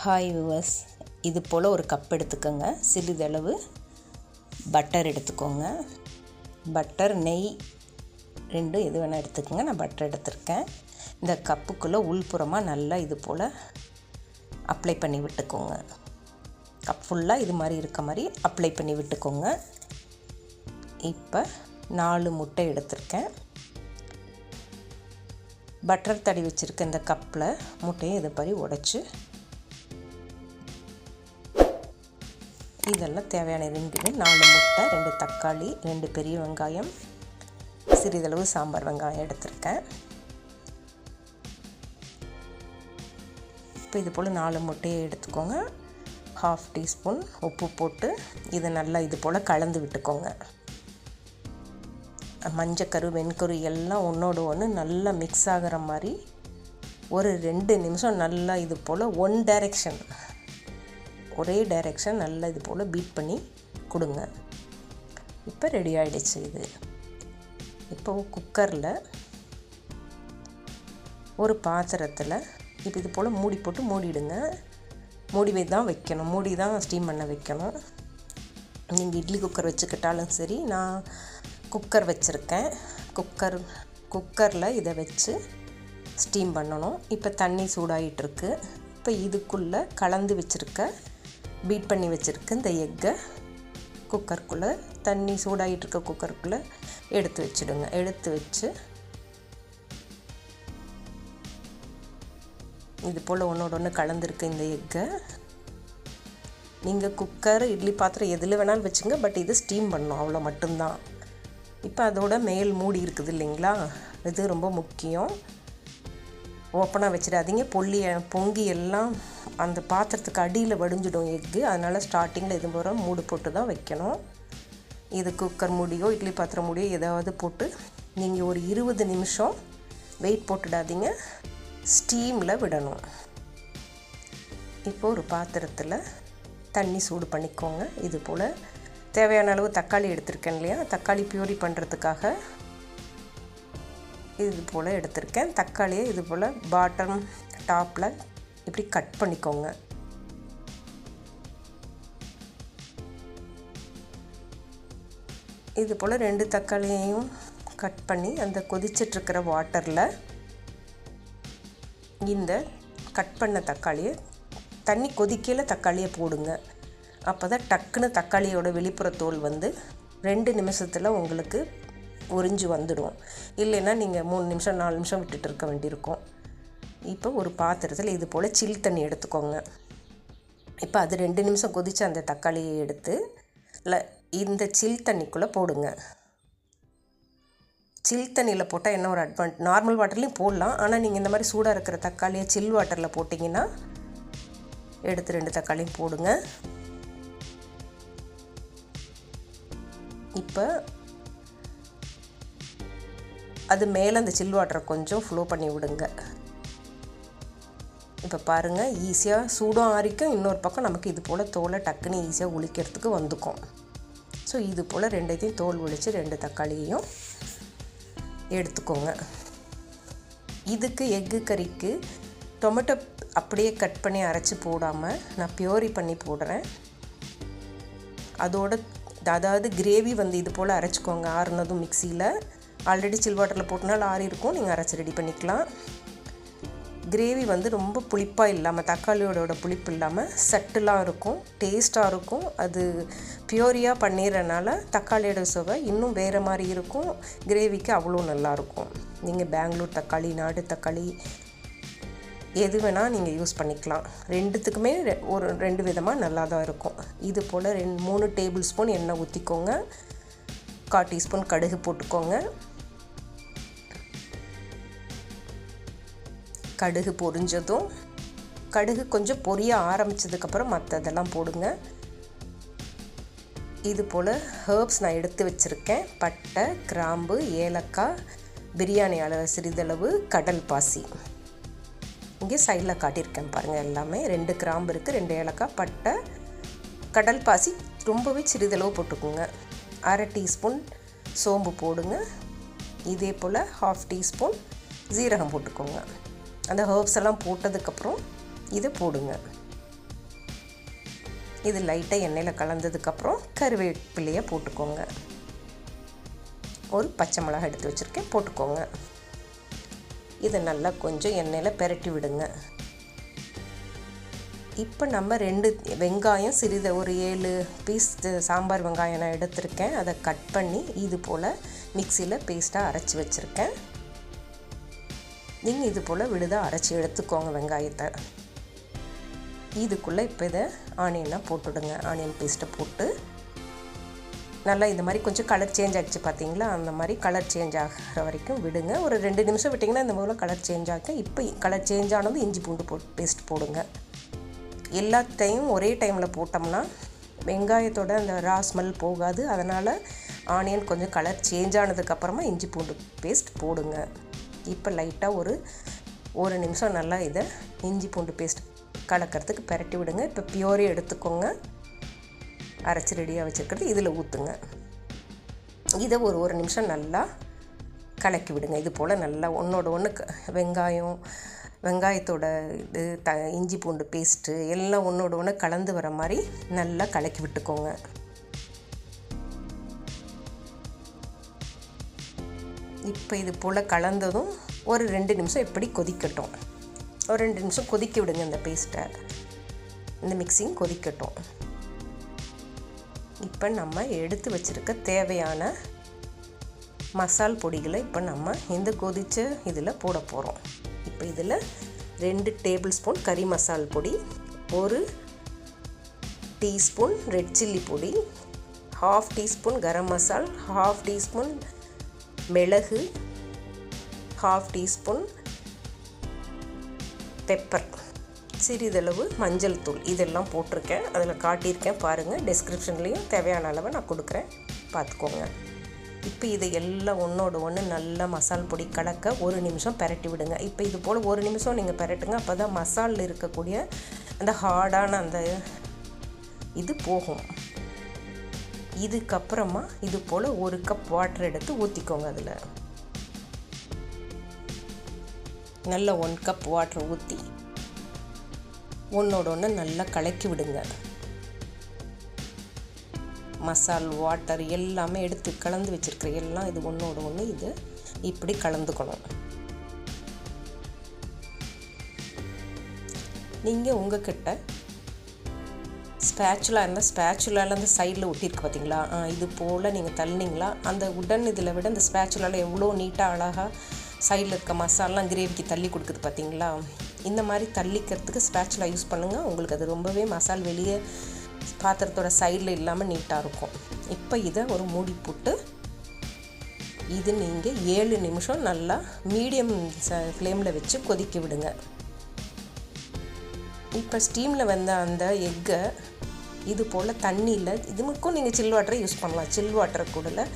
Hi viewers இது போல் ஒரு cup எடுத்துக்கோங்க. சிறிதளவு பட்டர் எடுத்துக்கோங்க. பட்டர் நெய் ரெண்டும் எது வேணால் எடுத்துக்கோங்க. நான் பட்டர் எடுத்திருக்கேன். இந்த கப்புக்குள்ளே உள்புறமாக நல்லா இது போல் அப்ளை பண்ணி விட்டுக்கோங்க. கப் ஃபுல்லாக இது மாதிரி இருக்க மாதிரி அப்ளை பண்ணி விட்டுக்கோங்க. இப்போ நாலு முட்டை எடுத்திருக்கேன். பட்டர் தடி வச்சுருக்க இந்த கப்பில் முட்டையை இது மாதிரி உடச்சி இதெல்லாம் தேவையான ரெண்டுமே நாலு முட்டை ரெண்டு தக்காளி ரெண்டு பெரிய வெங்காயம் சிறிதளவு சாம்பார் வெங்காயம் எடுத்திருக்கேன். இப்போ இது போல் நாலு முட்டையை எடுத்துக்கோங்க. ஹாஃப் டீஸ்பூன் உப்பு போட்டு இதை நல்லா இது போல் கலந்து விட்டுக்கோங்க. மஞ்சக்கரு வெண்கரு எல்லாம் ஒன்றோடு ஒன்று நல்லா மிக்ஸ் ஆகிற மாதிரி ஒரு ரெண்டு நிமிஷம் நல்லா இது போல் ஒன் டைரெக்ஷன் ஒரே டைரெக்ஷன் நல்லா இது போல் பீட் பண்ணி கொடுங்க. இப்போ ரெடி ஆகிடுச்சு இது. இப்போ குக்கரில் ஒரு பாத்திரத்தில் இப்போ இது போல் மூடி போட்டு மூடிடுங்க. மூடி தான் வைக்கணும். மூடி தான் ஸ்டீம் பண்ண வைக்கணும். நீங்கள் இட்லி குக்கர் வச்சுக்கிட்டாலும் சரி நான் குக்கர் வச்சுருக்கேன். குக்கர் குக்கரில் இதை வச்சு ஸ்டீம் பண்ணணும். இப்போ தண்ணி சூடாகிட்டுருக்கு இப்போ இதுக்குள்ளே கலந்து வச்சுருக்க பீட் பண்ணி வச்சுருக்க இந்த எக்கை குக்கருக்குள்ளே தண்ணி சூடாகிட்டு இருக்க குக்கருக்குள்ளே எடுத்து வச்சுடுங்க. எடுத்து வச்சு இது போல் ஒன்றோட ஒன்று கலந்துருக்கு இந்த எக்கை. நீங்கள் குக்கர் இட்லி பாத்திரம் எதில் வேணாலும் வச்சுங்க பட் இது ஸ்டீம் பண்ணும். அவ்வளோ மட்டும்தான். இப்போ அதோட மேல் மூடி இருக்குது இல்லைங்களா? இது ரொம்ப முக்கியம். ஓப்பனாக வச்சிடாதீங்க. பொல்லி பொங்கி எல்லாம் அந்த பாத்திரத்துக்கு அடியில் வடிஞ்சிடும் எக்கு. அதனால் ஸ்டார்டிங்கில் இது போகிற மூடு போட்டு தான் வைக்கணும். இது குக்கர் மூடியோ இட்லி பாத்திரம் மூடியோ ஏதாவது போட்டு நீங்கள் ஒரு இருபது நிமிஷம் வெயிட் போட்டுடாதீங்க. ஸ்டீமில் விடணும். இப்போ ஒரு பாத்திரத்தில் தண்ணி சூடு பண்ணிக்கோங்க. இது போல் தேவையான அளவு தக்காளி எடுத்திருக்கேன் இல்லையா? தக்காளி பியூரி பண்ணுறதுக்காக இது போல் எடுத்துருக்கேன் தக்காளியை இது போல் பாட்டம் டாப்பில் இப்படி கட் பண்ணிக்கோங்க. இது போல் ரெண்டு தக்காளியையும் கட் பண்ணி அந்த கொதிச்சிட்ருக்கிற வாட்டரில் இந்த கட் பண்ண தக்காளியை தண்ணி கொதிக்கையில் தக்காளியை போடுங்க. அப்போ தான் டக்குன்னு தக்காளியோட வெளிப்புற தோல் வந்து ரெண்டு நிமிஷத்தில் உங்களுக்கு உறிஞ்சு வந்துடும். இல்லைன்னா நீங்கள் மூணு நிமிஷம் நாலு நிமிஷம் விட்டுட்டு இருக்க வேண்டியிருக்கும். இப்போ ஒரு பாத்திரத்தில் இது போல் சில் தண்ணி எடுத்துக்கோங்க. இப்போ அது ரெண்டு நிமிஷம் கொதித்து அந்த தக்காளியை எடுத்து இல்லை இந்த சில் தண்ணிக்குள்ளே போடுங்க. சில் தண்ணியில் போட்டால் என்ன ஒரு அட்வான்ட் நார்மல் வாட்டர்லேயும் போடலாம். ஆனால் நீங்கள் இந்த மாதிரி சூடாக இருக்கிற தக்காளியை சில் வாட்டரில் போட்டிங்கன்னா எடுத்து ரெண்டு தக்காளியும் போடுங்க. இப்போ அது மேலே அந்த சில் வாட்டரை கொஞ்சம் ஃப்ளோ பண்ணி விடுங்க. இப்போ பாருங்கள் ஈஸியாக சூடும் ஆறிக்கும் இன்னொரு பக்கம் நமக்கு இது போல் தோலை டக்குன்னு ஈஸியாக ஒழிக்கிறதுக்கு வந்துக்கும். ஸோ இது போல் ரெண்டையும் தோல் ஒழித்து ரெண்டு தக்காளியையும் எடுத்துக்கோங்க. இதுக்கு எக்கு கறிக்கு டொமேட்டோ அப்படியே கட் பண்ணி அரைச்சி போடாமல் நான் பியூரி பண்ணி போடுறேன். அதோட அதாவது கிரேவி வந்து இது போல் அரைச்சிக்கோங்க ஆறுனதும் மிக்சியில் ஆல்ரெடி சில் வாட்டரில் போட்டனால ஆறி இருக்கும் நீங்கள் அரைச்சி ரெடி பண்ணிக்கலாம். கிரேவி வந்து ரொம்ப புளிப்பாக இல்லாமல் தக்காளியோட புளிப்பு இல்லாமல் சட்டுலாம் இருக்கும் டேஸ்ட்டாக இருக்கும். அது பியூரியாக பண்ணிடுறனால தக்காளியோட சுவை இன்னும் வேறு மாதிரி இருக்கும். கிரேவிக்கு அவ்வளோ நல்லாயிருக்கும் நீங்கள் பெங்களூர் தக்காளி நாடு தக்காளி எது வேணால் நீங்கள் யூஸ் பண்ணிக்கலாம். ரெண்டுத்துக்குமே ஒரு ரெண்டு விதமாக நல்லா தான் இருக்கும். இது போல் ரெண்டு மூணு டேபிள் ஸ்பூன் எண்ணெய் ஊற்றிக்கோங்க கால் டீஸ்பூன் கடுகு போட்டுக்கோங்க. கடுகு பொரிஞ்சதும் கடுகு கொஞ்சம் பொரிய ஆரம்பித்ததுக்கப்புறம் மற்றதெல்லாம் போடுங்க. இது போல் ஹேர்ப்ஸ் நான் எடுத்து வச்சுருக்கேன். பட்டை கிராம்பு ஏலக்காய் பிரியாணி அளவு சிறிதளவு கடல் பாசி. இங்கே சைடில் காட்டியிருக்கேன் பாருங்கள் எல்லாமே. ரெண்டு கிராம்பு இருக்குது ரெண்டு ஏலக்காய் பட்டை கடல் பாசி. ரொம்பவே சிறிதளவு போட்டுக்கோங்க. அரை டீஸ்பூன் சோம்பு போடுங்க. இதே போல் ஹாஃப் டீஸ்பூன் ஜீரகம் போட்டுக்கோங்க. அந்த ஹர்ப்ஸ் எல்லாம் போட்டதுக்கப்புறம் இதை போடுங்க. இது லைட்டாக எண்ணெயில் கலந்ததுக்கப்புறம் கருவேப்பிலையை போட்டுக்கோங்க. ஒரு பச்சை மிளகாய் எடுத்து வச்சுருக்கேன் போட்டுக்கோங்க. இதை நல்லா கொஞ்சம் எண்ணெயில் பெரட்டி விடுங்க. இப்போ நம்ம ரெண்டு வெங்காயம் சிறிது ஒரு ஏழு பீஸ் சாம்பார் வெங்காயம் நான் எடுத்திருக்கேன். அதை கட் பண்ணி இது போல் மிக்சியில் பேஸ்ட்டாக அரைச்சி வச்சுருக்கேன். நீங்கள் இது போல் விழுதாக அரைச்சி எடுத்துக்கோங்க வெங்காயத்தை. இதுக்குள்ளே இப்போ இதை ஆனியனாக போட்டுடுங்க. ஆனியன் பேஸ்ட்டை போட்டு நல்லா இந்த மாதிரி கொஞ்சம் கலர் சேஞ்ச் ஆகிடுச்சு பார்த்தீங்களா அந்த மாதிரி கலர் சேஞ்ச் ஆகிற வரைக்கும் விடுங்க. ஒரு ரெண்டு நிமிஷம் விட்டிங்கன்னா இந்த மாதிரி கலர் சேஞ்ச் ஆக இப்போ கலர் சேஞ்ச் ஆனது இஞ்சி பூண்டு போ பேஸ்ட் போடுங்க. எல்லாத்தையும் ஒரே டைமில் போட்டோம்னா வெங்காயத்தோட அந்த ரா ஸ்மெல் போகாது. அதனால் ஆனியன் கொஞ்சம் கலர் சேஞ்ச் ஆனதுக்கப்புறமா இஞ்சி பூண்டு பேஸ்ட் போடுங்க. இப்போ லைட்டாக ஒரு ஒரு நிமிஷம் நல்லா இதை இஞ்சி பூண்டு பேஸ்ட் கலக்கிறதுக்கு பரட்டி விடுங்க. இப்போ பியூரே எடுத்துக்கோங்க. அரைச்சி ரெடியாக வச்சுருக்கிறது. இதில் ஊற்றுங்க இதை ஒரு ஒரு நிமிஷம் நல்லா கலக்கி விடுங்க. இது போல் நல்லா ஒன்றோட ஒன்று வெங்காயம் வெங்காயத்தோட இது த இஞ்சி பூண்டு பேஸ்ட்டு எல்லாம் ஒன்றோட ஒன்று கலந்து வர மாதிரி நல்லா கலக்கி விட்டுக்கோங்க. இப்போ இது போல் கலந்ததும் ஒரு ரெண்டு நிமிஷம் இப்படி கொதிக்கட்டும். ஒரு ரெண்டு நிமிஷம் கொதிக்க விடுங்க இந்த பேஸ்ட்டை இந்த மிக்சிங் கொதிக்கட்டும். இப்போ நம்ம எடுத்து வச்சுருக்க தேவையான மசால் பொடிகளை இப்போ நம்ம இந்த கொதித்த இதில் போட போகிறோம் இப்போ இதில் ரெண்டு டேபிள் ஸ்பூன் கறி மசால் பொடி ஒரு டீஸ்பூன் ரெட் சில்லி பொடி half teaspoon garam masala half teaspoon மிளகு ஹாஃப் டீஸ்பூன் பெப்பர் சிறிதளவு மஞ்சள் தூள். இதெல்லாம் போட்டிருக்கேன். அதில் காட்டியிருக்கேன் பாருங்கள் டிஸ்கிரிப்ஷன்லேயும் தேவையான அளவை நான் கொடுக்குறேன். பார்த்துக்கோங்க. இப்போ இதை எல்லாம் ஒன்றோட ஒன்று நல்லா மசால் பொடி கலக்க ஒரு நிமிஷம் பரட்டி விடுங்க. இப்போ இது போல் ஒரு நிமிஷம் நீங்கள் பரட்டுங்க. அப்போ தான் மசாலில் இருக்கக்கூடிய அந்த ஹார்டான அந்த இது போகும். இதுக்கப்புறமா இது போல் ஒரு கப் வாட்டர் எடுத்து ஊற்றிக்கோங்க அதில். நல்ல ஒன் கப் வாட்டர் ஊற்றி ஒன்றோட ஒன்று நல்லா கலக்கி விடுங்க. மசால் வாட்டர் எல்லாமே எடுத்து கலந்து வச்சுருக்கிற எல்லாம் இது ஒன்றோட ஒன்று இது இப்படி கலந்துக்கணும். நீங்கள் உங்ககிட்ட ஸ்பேச்சுலா இருந்தால் ஸ்பேச்சுலாவில் அந்த சைடில் ஒட்டியிருக்கு பார்த்தீங்களா இது போல் நீங்கள் தள்ளினீங்களா? அந்த உடன் இதில் விட இந்த ஸ்பேச்சுலாவில் எவ்வளோ நீட்டாக அழகாக சைடில் இருக்க மசாலாம் கிரேவிக்கு தள்ளி கொடுக்குது பார்த்தீங்களா இந்த மாதிரி தள்ளிக்கிறதுக்கு ஸ்பேச்சுலா யூஸ் பண்ணுங்கள் உங்களுக்கு அது ரொம்பவே மசால் வெளியே பாத்திரத்தோட சைடில் இல்லாமல் நீட்டாக இருக்கும். இப்போ இதை ஒரு மூடி போட்டு இது நீங்கள் ஏழு நிமிஷம் நல்லா மீடியம் ச ஃப்ளேமில் வச்சு கொதிக்க விடுங்க. இப்போ ஸ்டீமில் வந்த அந்த எக்கை இது போல் தண்ணியில் இதுக்கும் நீங்கள் சில் வாட்டரை யூஸ் பண்ணலாம். சில் வாட்டரை கூட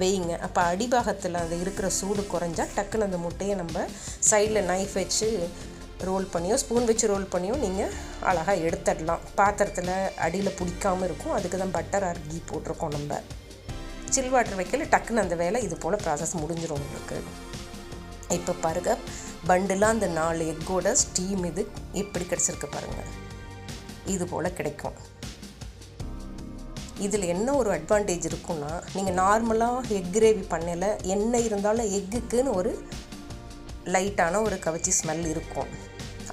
வெய்யுங்க அப்போ அடிபாகத்தில் அந்த இருக்கிற சூடு குறைஞ்சா டக்குன்னு அந்த முட்டையை நம்ம சைடில் நைஃப் வச்சு ரோல் பண்ணியோ ஸ்பூன் வச்சு ரோல் பண்ணியோ நீங்கள் அழகாக எடுத்துடலாம். பாத்திரத்தில் அடியில் பிடிக்காமல் இருக்கும். அதுக்கு தான் பட்டர் ஆர் கீ போட்டிருக்கோம் நம்ம. சில் வாட்டர் வைக்கல டக்குன்னு அந்த வேலை இது போல் ப்ராசஸ் முடிஞ்சிடும் உங்களுக்கு. இப்போ பாருங்க பண்டுலாம் அந்த நாலு எக்கோட ஸ்டீம் இது எப்படி கிடச்சிருக்கு பாருங்கள் இது போல் கிடைக்கும். இதில் என்ன ஒரு அட்வான்டேஜ் இருக்குன்னா நீங்கள் நார்மலாக எக் கிரேவி பண்ணல என்ன இருந்தாலும் எக்குக்குன்னு ஒரு லைட்டான ஒரு கவச்சி ஸ்மெல் இருக்கும்.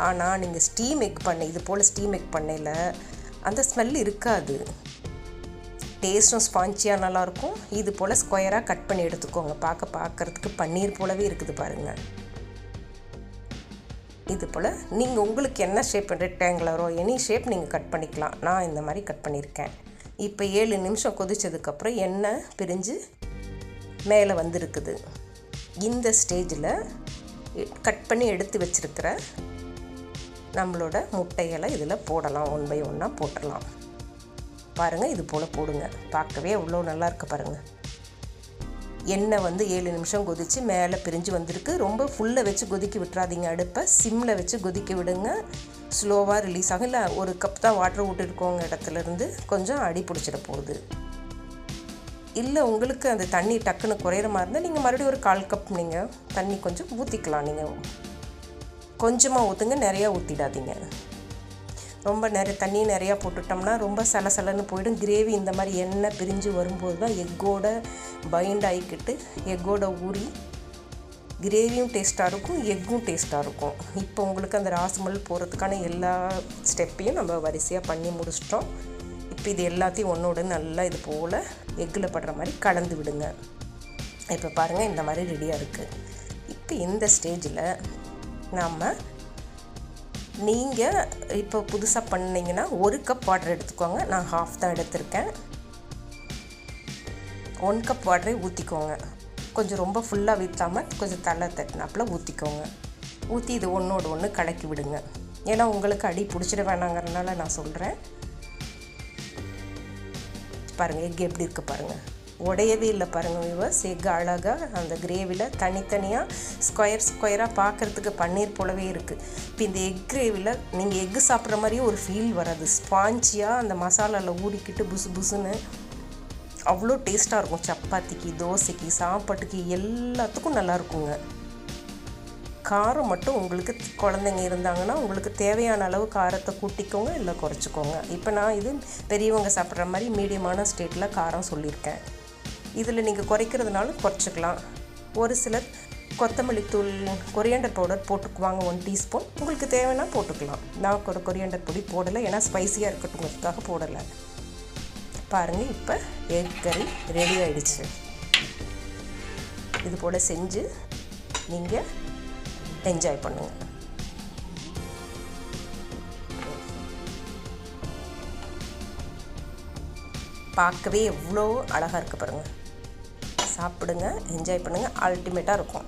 ஆனால் நீங்கள் ஸ்டீம் எக் பண்ண இது போல் ஸ்டீம் எக் பண்ணையில் அந்த ஸ்மெல் இருக்காது. டேஸ்ட்டும் ஸ்பான்ச்சியாக நல்லாயிருக்கும். இது போல் ஸ்கொயராக கட் பண்ணி எடுத்துக்கோங்க. பார்க்க பார்க்குறதுக்கு பன்னீர் போலவே இருக்குது பாருங்கள் இது போல் நீங்கள் உங்களுக்கு என்ன ஷேப் ரெக்டாங்குலரோ எனி ஷேப் நீங்கள் கட் பண்ணிக்கலாம். நான் இந்த மாதிரி கட் பண்ணியிருக்கேன். இப்போ ஏழு நிமிஷம் கொதிச்சதுக்கப்புறம் எண்ணெய் பிரிஞ்சு மேலே வந்திருக்குது. இந்த ஸ்டேஜில் கட் பண்ணி எடுத்து வச்சுருக்கிற நம்மளோட முட்டைகளை இதில் போடலாம். ஒன் பை ஒன்னாக போட்டுடலாம். பாருங்கள் இது போல் போடுங்க. பார்க்கவே அவ்வளோ நல்லாயிருக்கு பாருங்கள் எண்ணெய் வந்து ஏழு நிமிஷம் கொதித்து மேலே பிரிஞ்சு வந்திருக்கு. ரொம்ப ஃபுல்லை வச்சு கொதிக்க விட்டுறாதீங்க. அடுப்பை சிம்மில் வச்சு கொதிக்க விடுங்க. ஸ்லோவாக ரிலீஸ் ஆகும் இல்லை ஒரு கப் தான் வாட்டர் விட்டுருக்கோங்க இடத்துலேருந்து கொஞ்சம் அடி பிடிச்சிட போகுது. இல்லை உங்களுக்கு அந்த தண்ணி டக்குன்னு குறையிற மாதிரி இருந்தால் நீங்கள் மறுபடியும் ஒரு கால் கப் நீங்கள் தண்ணி கொஞ்சம் ஊற்றிக்கலாம் நீங்கள் கொஞ்சமாக ஊற்றுங்க நிறையா ஊற்றிடாதீங்க ரொம்ப நிறைய தண்ணி நிறையா போட்டுட்டோம்னா ரொம்ப சலசலன்னு போயிடும். கிரேவி இந்த மாதிரி எண்ணெய் பிரிஞ்சு வரும்போது தான் எக்கோட பைண்ட் ஆகிக்கிட்டு எக்கோட ஊறி கிரேவியும் டேஸ்ட்டாக இருக்கும் எக்கும் டேஸ்ட்டாக இருக்கும். இப்போ உங்களுக்கு அந்த ராசமல் போகிறதுக்கான எல்லா ஸ்டெப்பையும் நம்ம வரிசையாக பண்ணி முடிச்சிட்டோம். இப்போ இது எல்லாத்தையும் ஒன்றோட நல்லா இது போல் எக்கில் படுற மாதிரி கலந்து விடுங்க. இப்போ பாருங்கள் இந்த மாதிரி ரெடியாக இருக்குது இப்போ இந்த ஸ்டேஜில் நாம் நீங்கள் இப்போ புதுசாக பண்ணிங்கன்னா ஒரு கப் வாட்டர் எடுத்துக்கோங்க. நான் ஹாஃப் தான் எடுத்திருக்கேன். ஒன் கப் வாட்டரை ஊற்றிக்கோங்க கொஞ்சம் ரொம்ப ஃபுல்லாக வீற்றாமல் கொஞ்சம் தலை தட்டினாப்பில் ஊற்றிக்கோங்க ஊற்றி இது ஒன்றோடு ஒன்று கலக்கி விடுங்க. ஏன்னா உங்களுக்கு அடி பிடிச்சிட வேணாங்கிறதுனால நான் சொல்கிறேன் பாருங்கள் எக் எப்படி இருக்குது பாருங்கள் உடையவே இல்லை பாருங்கள் வியூவர்ஸ் எக் அழகாக அந்த கிரேவியில் தனித்தனியாக ஸ்கொயர் ஸ்கொயராக பார்க்குறதுக்கு பன்னீர் போலவே இருக்குது இப்போ இந்த எக் கிரேவியில் நீங்கள் எக்கு சாப்பிட்ற மாதிரியே ஒரு ஃபீல் வராது. ஸ்பாஞ்சியாக அந்த மசாலாவில் ஊறிக்கிட்டு புசு புசுன்னு அவ்வளோ டேஸ்ட்டாக இருக்கும். சப்பாத்திக்கு தோசைக்கு சாப்பாட்டுக்கு எல்லாத்துக்கும் நல்லாயிருக்குங்க காரம் மட்டும் உங்களுக்கு குழந்தைங்க இருந்தாங்கன்னா உங்களுக்கு தேவையான அளவு காரத்தை கூட்டிக்கோங்க இல்லை குறைச்சிக்கோங்க. இப்போ நான் இது பெரியவங்க சாப்பிட்ற மாதிரி மீடியமான ஸ்டேட்டில் காரம் சொல்லியிருக்கேன். இதில் நீங்கள் குறைக்கிறதுனால குறைச்சிக்கலாம். ஒரு சிலர் கொத்தமல்லி தூள் கொரியாண்டர் பவுடர் போட்டுக்குவாங்க ஒன் டீஸ்பூன். உங்களுக்கு தேவைன்னா போட்டுக்கலாம். நான் ஒரு கொரியாண்டர் பொடி போடலை ஏன்னா ஸ்பைஸியாக இருக்கட்டுங்கிறதுக்காக போடலை. பாருங்கள் இப்போ எக் கறி ரெடி ஆயிடுச்சு. இது போல் செஞ்சு நீங்கள் என்ஜாய் பண்ணுங்கள் பார்க்கவே எவ்வளோ அழகாக இருக்குது பாருங்கள் சாப்பிடுங்க என்ஜாய் பண்ணுங்கள் அல்டிமேட்டாக இருக்கும்.